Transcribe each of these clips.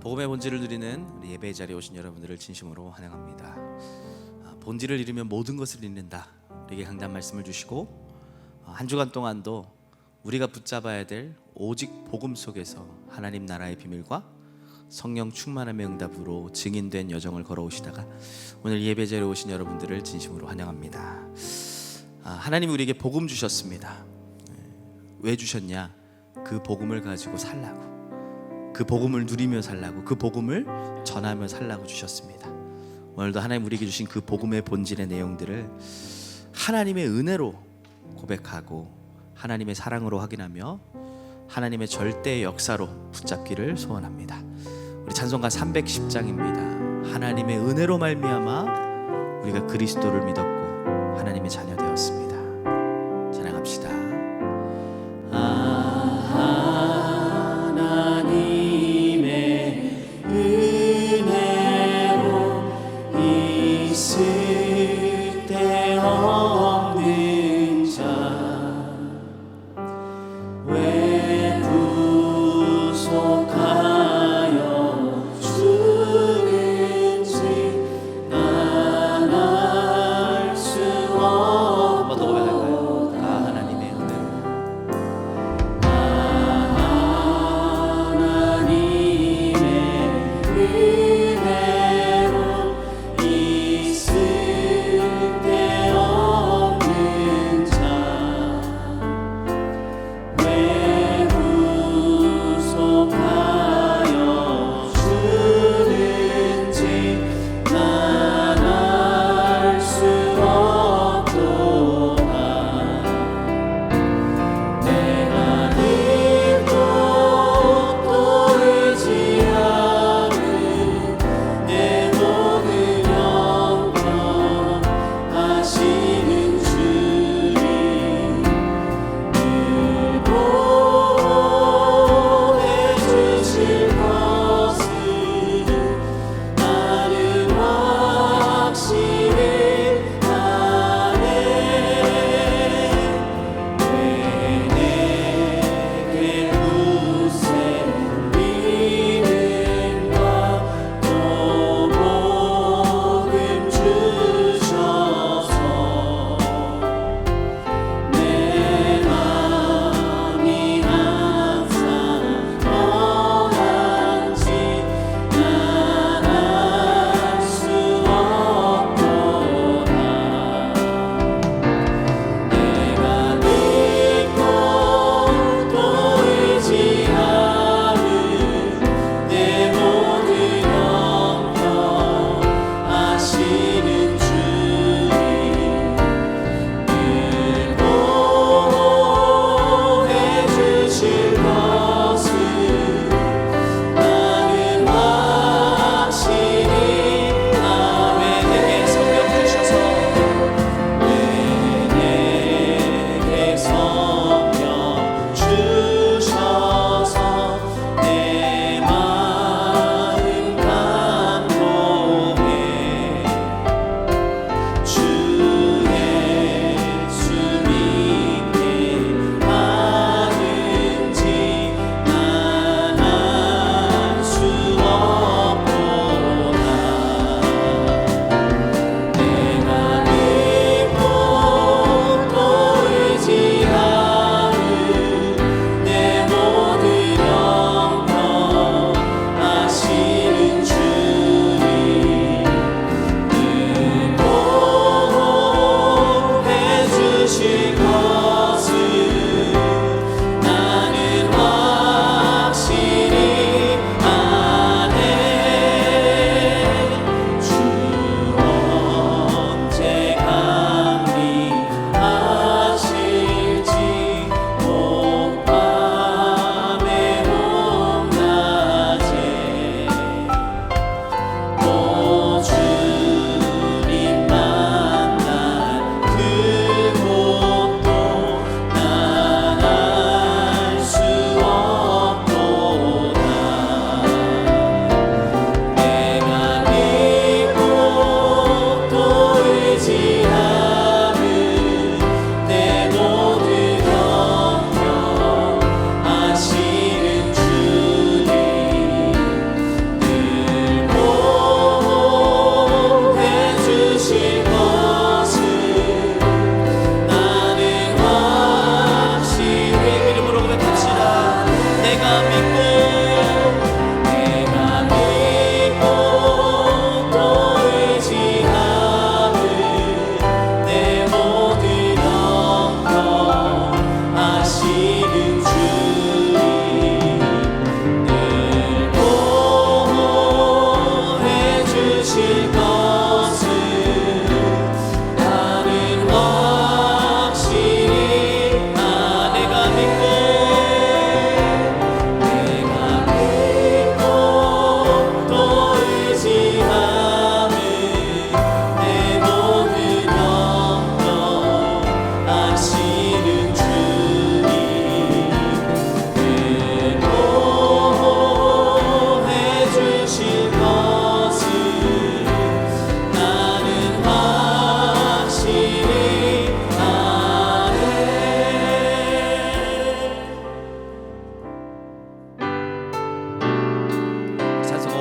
복음의 본질을 누리는 우리 예배 자리에 오신 여러분들을 진심으로 환영합니다. 아, 본질을 잃으면 모든 것을 잃는다. 우리에게 강단 말씀을 주시고 어, 한 주간 동안도 우리가 붙잡아야 될 오직 복음 속에서 하나님 나라의 비밀과 성령 충만함의 응답으로 증인된 여정을 걸어오시다가 오늘 예배 자리에 오신 여러분들을 진심으로 환영합니다. 아, 하나님 우리에게 복음 주셨습니다. 네, 왜 주셨냐? 그 복음을 가지고 살라고. 그 복음을 누리며 살라고 그 복음을 전하며 살라고 주셨습니다. 오늘도 하나님 우리에게 주신 그 복음의 본질의 내용들을 하나님의 은혜로 고백하고 하나님의 사랑으로 확인하며 하나님의 절대 역사로 붙잡기를 소원합니다. 우리 찬송가 310장입니다. 하나님의 은혜로 말미암아 우리가 그리스도를 믿었고 하나님의 자녀 되었습니다.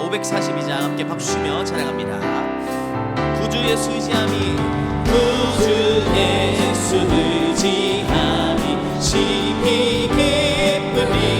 542장 함께 박수며 찬양합니다. 구주의 수지함이 구주의 수지함이 심히 기쁘니.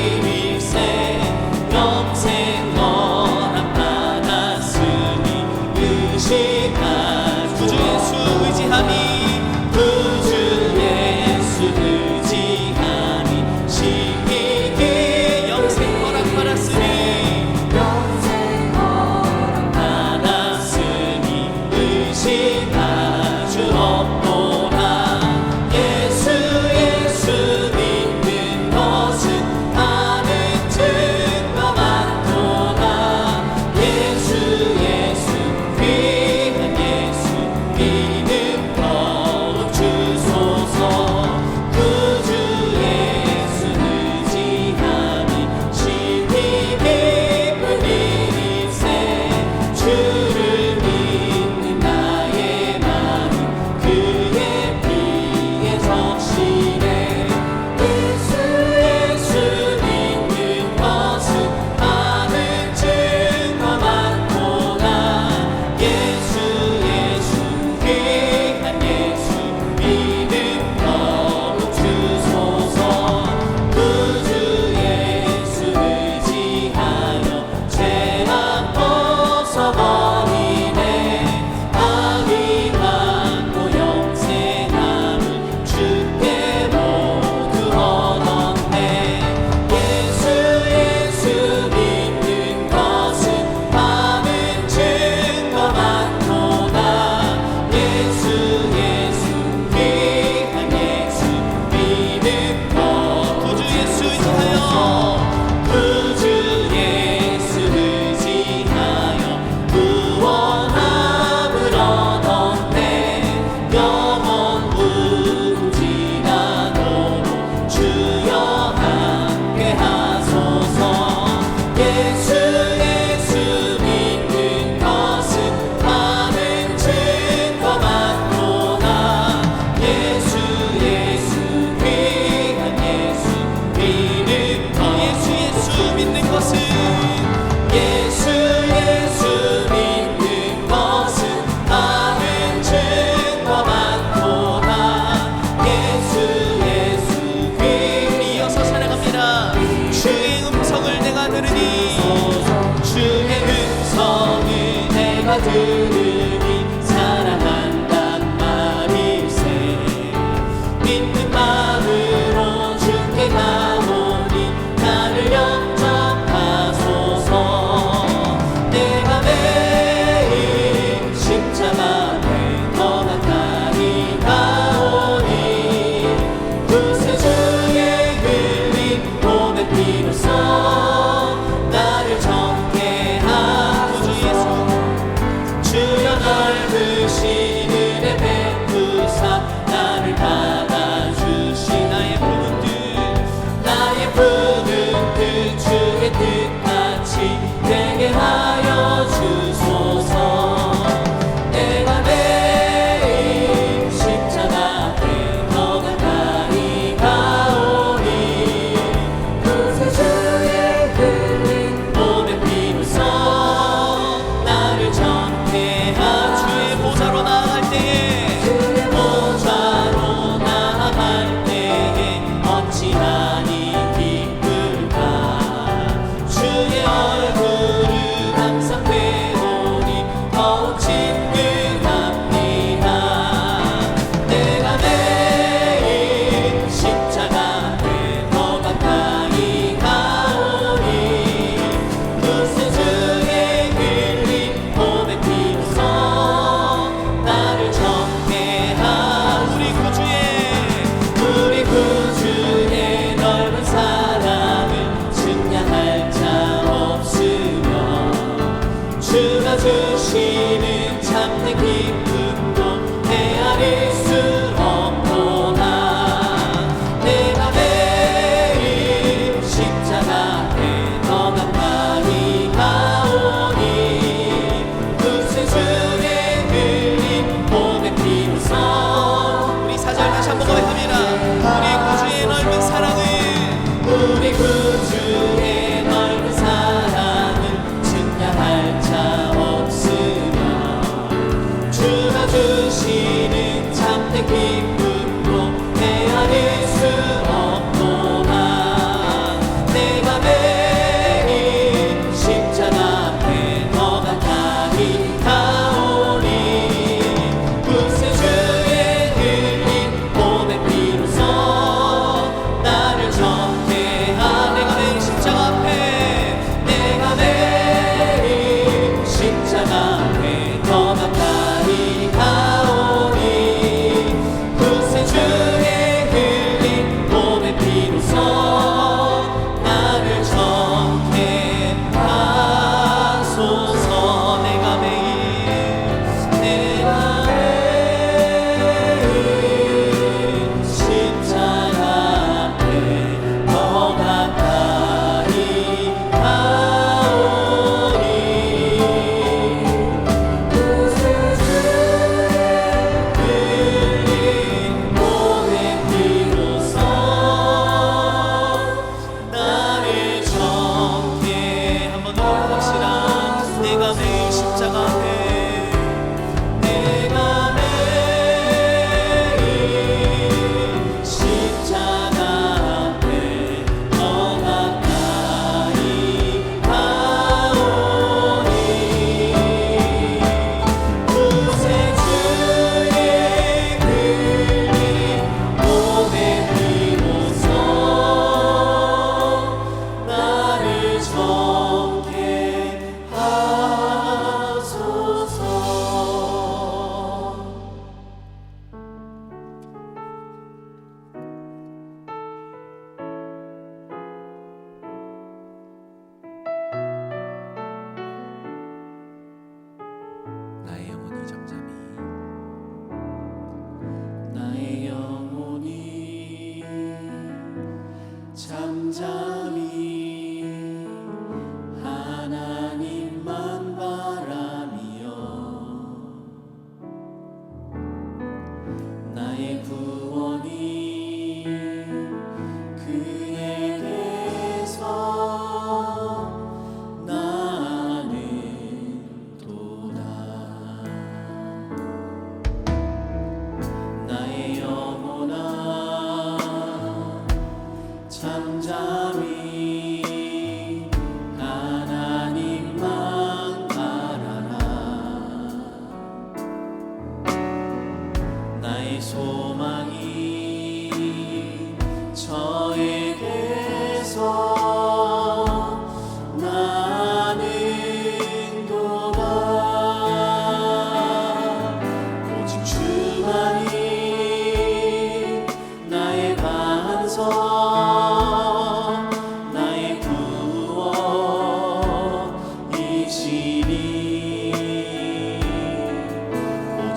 Latina.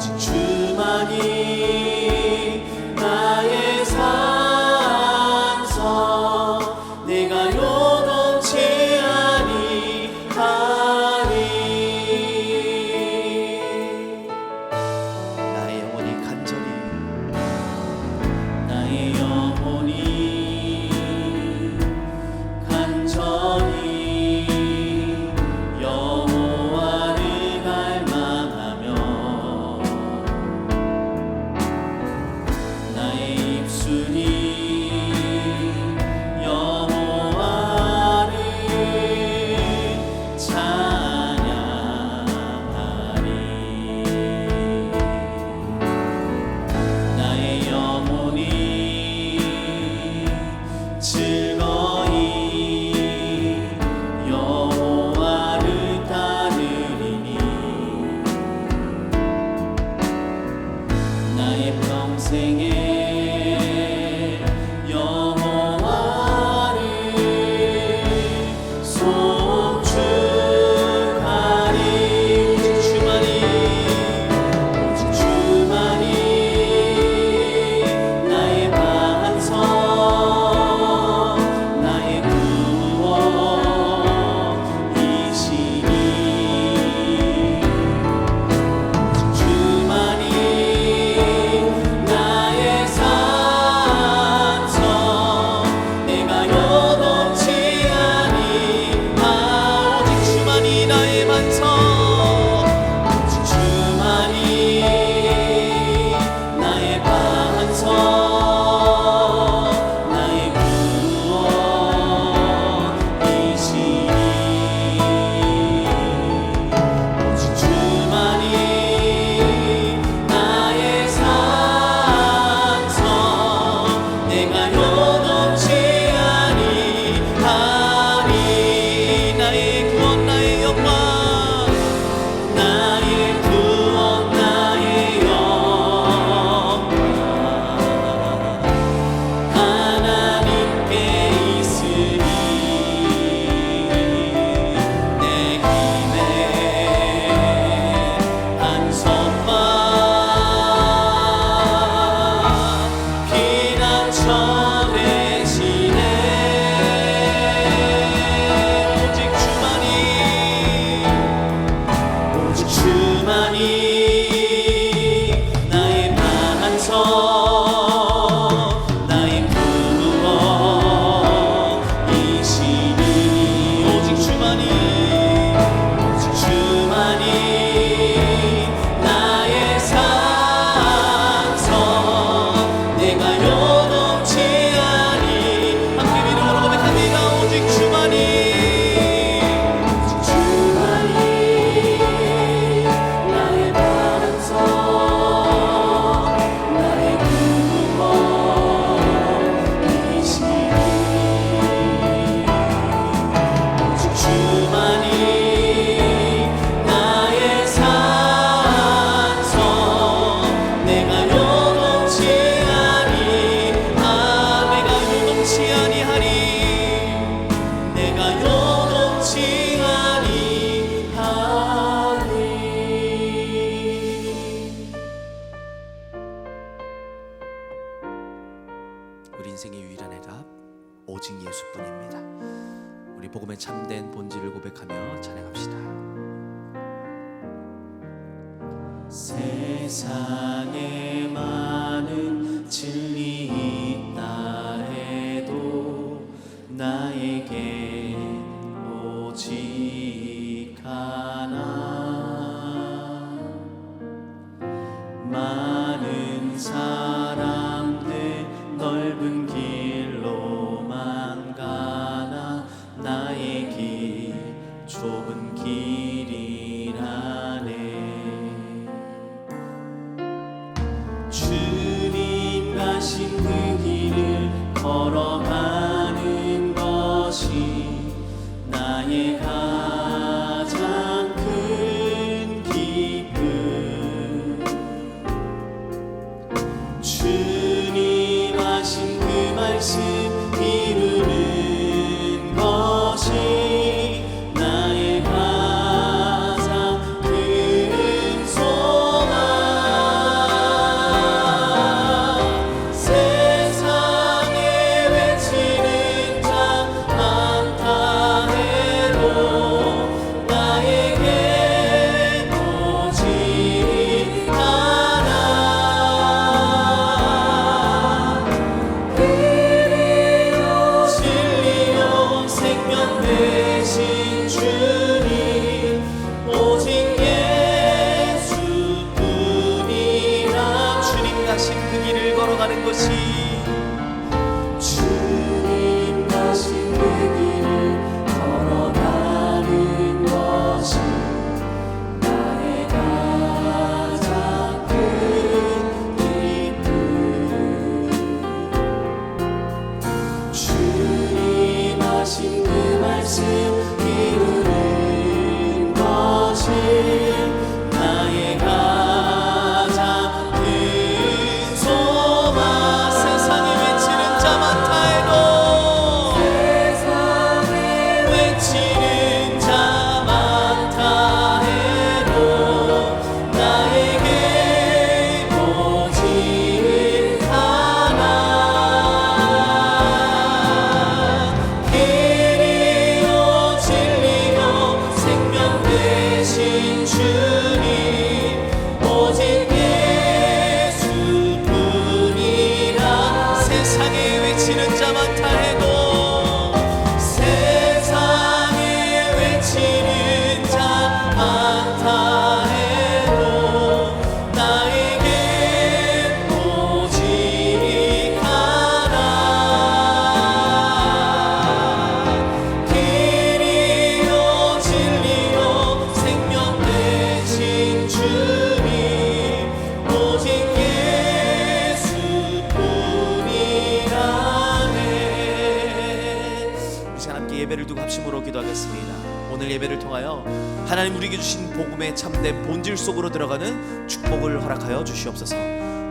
오직 주만이 내 기르는 것이 걸어가는 것이 통하여 하나님 우리에게 주신 복음의 참된 본질 속으로 들어가는 축복을 허락하여 주시옵소서.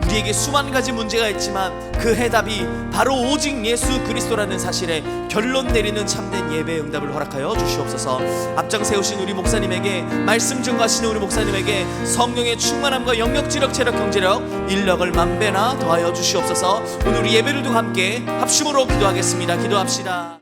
우리에게 수만 가지 문제가 있지만 그 해답이 바로 오직 예수 그리스도라는 사실에 결론 내리는 참된 예배 응답을 허락하여 주시옵소서. 앞장 세우신 우리 목사님에게 말씀 증거하시는 우리 목사님에게 성령의 충만함과 영역 지력 체력 경제력 인력을 만배나 더하여 주시옵소서. 오늘 우리 예배를 두고 함께 합심으로 기도하겠습니다. 기도합시다.